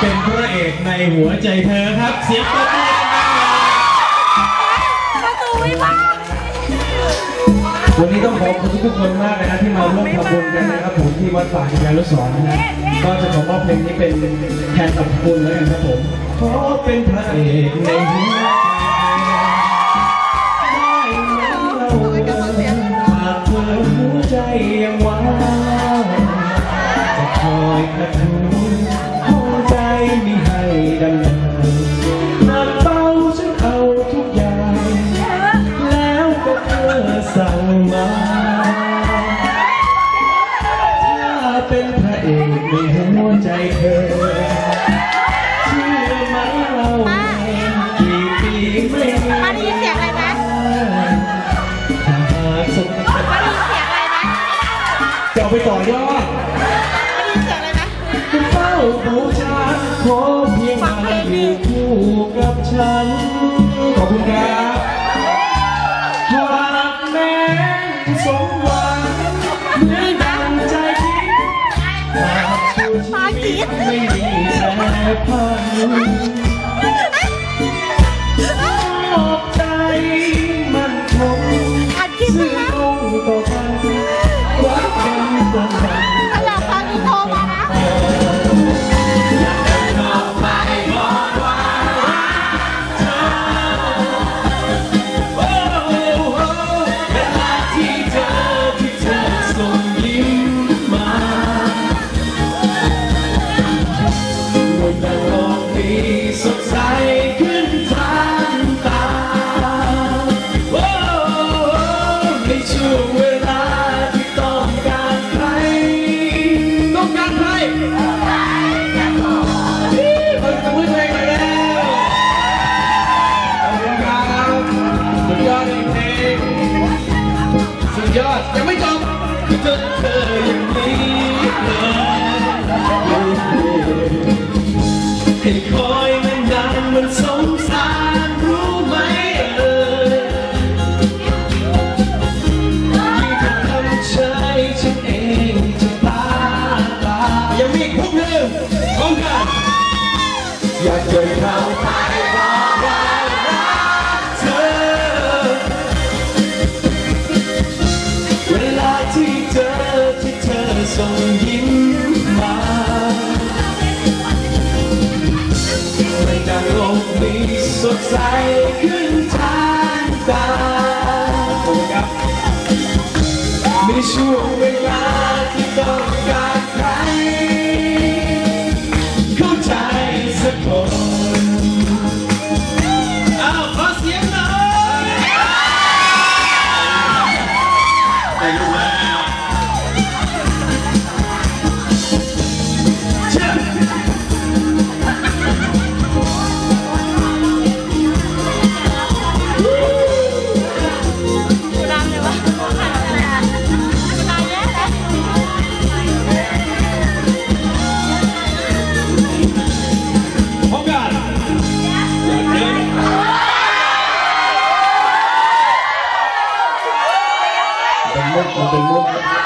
เป็นพระเอกในหัวใจเธอครับ เสียงปรบมือดังๆเลยประตูวิวาทวันนี้ต้องขอบคุณทุกๆคนมากนะครับที่มาร่วมทำบุญกันนะครับผมที่วัดป่าญาลุสรนะฮะก็จะขอมอบเพลงนี้เป็นแทนขอบคุณแล้วกันครับผมขอเป็นพระเอกในหัวใจได้ไหมเราหากเธอหัวใจยัง ไปต่อยอดได้ยินเสียงอะไรไหมจะเฝ้าบูชาขอเพียงมาอยู่คู่กับฉัน ขอบคุณครับหากแม้สมหวังเหมือนดังใจคิดหากตัวชีวิตไม่มีแปรพัน เธอเธออย่างนี้เลยให้คอยมันนานมันสงสารรู้ไหมเอ่ยยิ่งถ้าทำเฉยฉันเองจะตาตายังมีอีกพวกหนึ่งพร้อมกันอยากเส่งยิ้มมามันจะโลกมีสดใสขึ้นทางตาขอบช่วงเวลาที่ต้องการใคร เข้าใจสักคนอ้าวขอเสียงน่อยได้ Bukan.